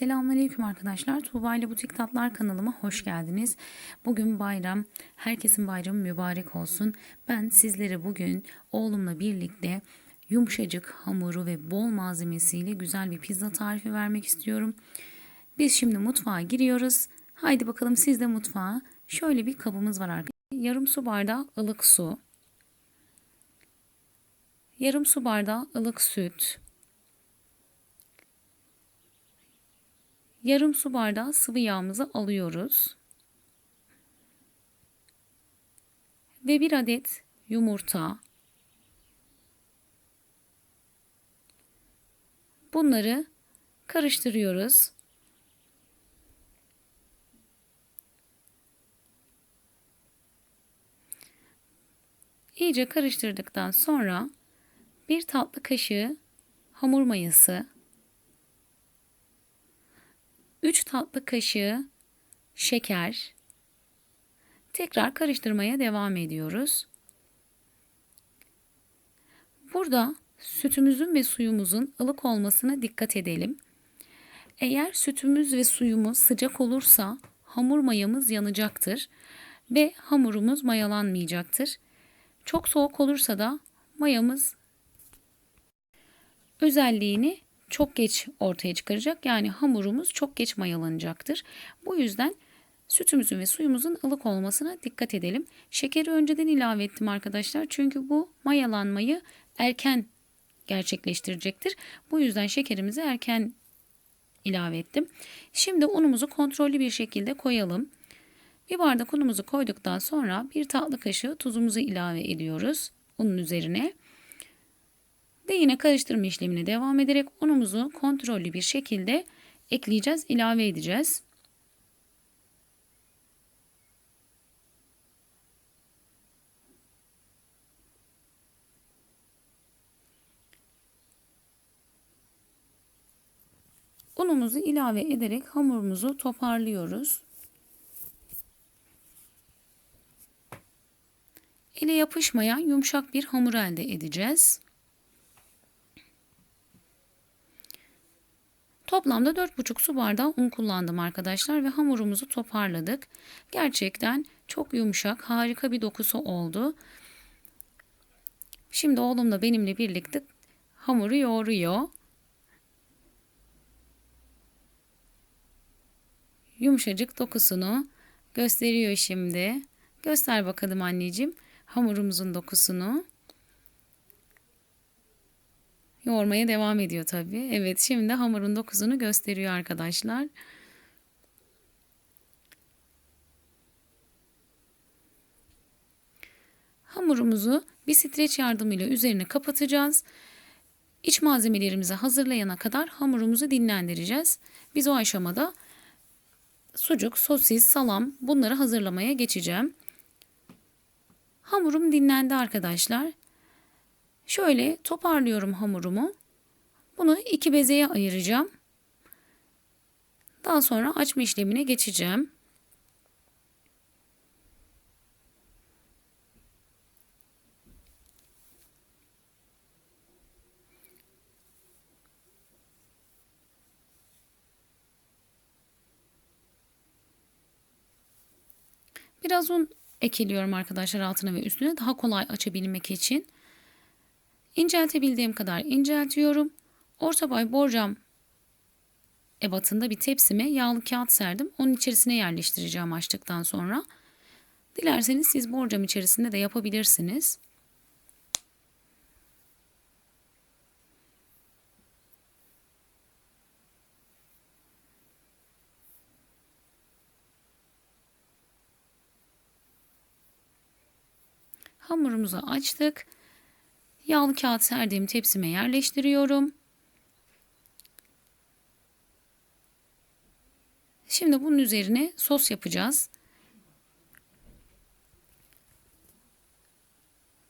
Selamünaleyküm arkadaşlar. Tuğba ile Butik Tatlar kanalıma hoş geldiniz. Bugün bayram. Herkesin bayramı mübarek olsun. Ben sizlere bugün oğlumla birlikte yumuşacık hamuru ve bol malzemesiyle güzel bir pizza tarifi vermek istiyorum. Biz şimdi mutfağa giriyoruz. Haydi bakalım siz de mutfağa. Şöyle bir kabımız var arkadaşlar. Yarım su bardağı ılık su. Yarım su bardağı ılık süt. Yarım su bardağı sıvı yağımızı alıyoruz. Ve bir adet yumurta. Bunları karıştırıyoruz. İyice karıştırdıktan sonra bir tatlı kaşığı hamur mayası 3 tatlı kaşığı şeker. Tekrar karıştırmaya devam ediyoruz. Burada sütümüzün ve suyumuzun ılık olmasına dikkat edelim. Eğer sütümüz ve suyumuz sıcak olursa hamur mayamız yanacaktır ve hamurumuz mayalanmayacaktır. Çok soğuk olursa da mayamız özelliğini çok geç ortaya çıkaracak. Yani hamurumuz çok geç mayalanacaktır. Bu yüzden sütümüzün ve suyumuzun ılık olmasına dikkat edelim. Şekeri önceden ilave ettim arkadaşlar. Çünkü bu mayalanmayı erken gerçekleştirecektir. Bu yüzden şekerimizi erken ilave ettim. Şimdi unumuzu kontrollü bir şekilde koyalım. Bir bardak unumuzu koyduktan sonra bir tatlı kaşığı tuzumuzu ilave ediyoruz unun üzerine. Ve yine karıştırma işlemine devam ederek unumuzu kontrollü bir şekilde ekleyeceğiz, ilave edeceğiz. Unumuzu ilave ederek hamurumuzu toparlıyoruz. Ele yapışmayan yumuşak bir hamur elde edeceğiz. Toplamda 4,5 su bardağı un kullandım arkadaşlar ve hamurumuzu toparladık. Gerçekten çok yumuşak, harika bir dokusu oldu. Şimdi oğlum da benimle birlikte hamuru yoğuruyor. Yumuşacık dokusunu gösteriyor şimdi. Göster bakalım anneciğim hamurumuzun dokusunu. Yoğurmaya devam ediyor tabii. Evet şimdi hamurun dokusunu gösteriyor arkadaşlar. Hamurumuzu bir streç yardımıyla üzerine kapatacağız. İç malzemelerimizi hazırlayana kadar hamurumuzu dinlendireceğiz. Biz o aşamada sucuk, sosis, salam bunları hazırlamaya geçeceğim. Hamurum dinlendi arkadaşlar. Şöyle toparlıyorum hamurumu. Bunu iki bezeye ayıracağım. Daha sonra açma işlemine geçeceğim. Biraz un ekliyorum arkadaşlar altına ve üstüne daha kolay açabilmek için. İnceltebildiğim kadar inceltiyorum. Orta boy borcam ebatında bir tepsime yağlı kağıt serdim. Onun içerisine yerleştireceğim açtıktan sonra. Dilerseniz siz borcam içerisinde de yapabilirsiniz. Hamurumuzu açtık. Yağlı kağıt serdiğim tepsime yerleştiriyorum. Şimdi bunun üzerine sos yapacağız.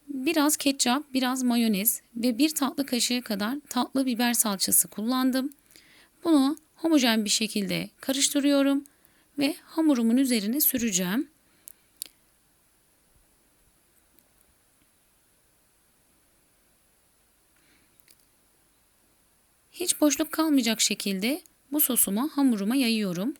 Biraz ketçap, biraz mayonez ve bir tatlı kaşığı kadar tatlı biber salçası kullandım. Bunu homojen bir şekilde karıştırıyorum ve hamurumun üzerine süreceğim. Hiç boşluk kalmayacak şekilde bu sosumu hamuruma yayıyorum.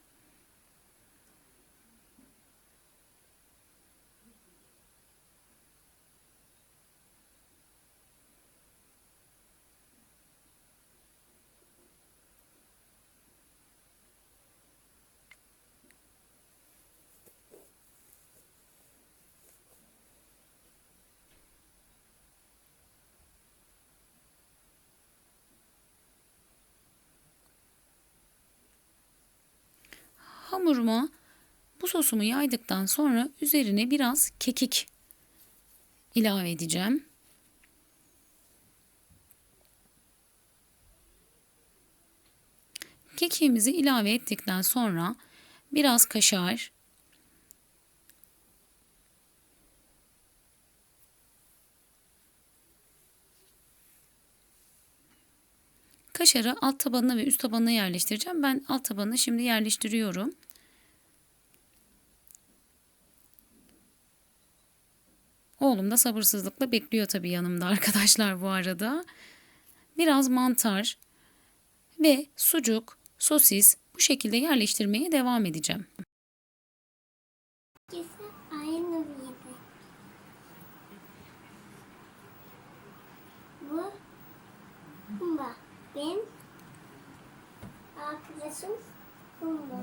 Hamuruma bu sosumu yaydıktan sonra üzerine biraz kekik ilave edeceğim. Kekiğimizi ilave ettikten sonra biraz kaşar, Kaşarı alt tabanına ve üst tabanına yerleştireceğim. Ben alt tabanına şimdi yerleştiriyorum. Oğlum da sabırsızlıkla bekliyor tabii yanımda arkadaşlar bu arada. Biraz mantar ve sucuk, sosis bu şekilde yerleştirmeye devam edeceğim. Mıydı? Bu Kumba. Ben arkadaşım Kumba.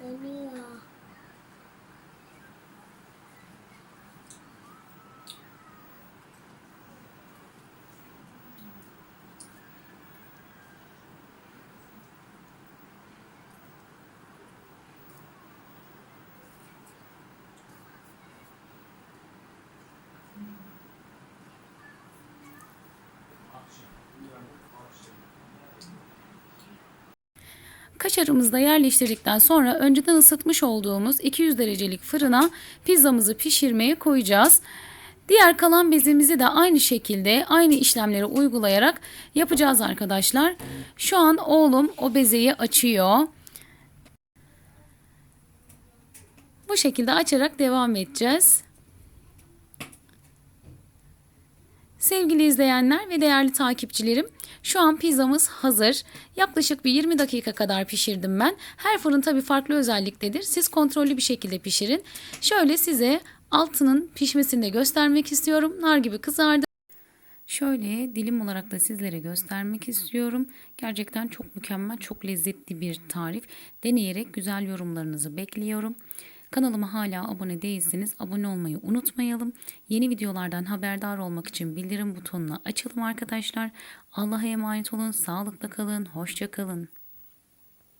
ini. Kaşarımızı da yerleştirdikten sonra önceden ısıtmış olduğumuz 200 derecelik fırına pizzamızı pişirmeye koyacağız. Diğer kalan bezimizi de aynı şekilde aynı işlemleri uygulayarak yapacağız arkadaşlar. Şu an oğlum o bezeyi açıyor. Bu şekilde açarak devam edeceğiz. Sevgili izleyenler ve değerli takipçilerim, şu an pizzamız hazır. Yaklaşık bir 20 dakika kadar pişirdim ben. Her fırın tabii farklı özelliktedir. Siz kontrollü bir şekilde pişirin. Şöyle size altının pişmesini de göstermek istiyorum. Nar gibi kızardı. Şöyle dilim olarak da sizlere göstermek istiyorum. Gerçekten çok mükemmel, çok lezzetli bir tarif. Deneyerek güzel yorumlarınızı bekliyorum. Kanalıma hala abone değilseniz abone olmayı unutmayalım. Yeni videolardan haberdar olmak için bildirim butonunu açalım arkadaşlar. Allah'a emanet olun, sağlıkla kalın, hoşça kalın.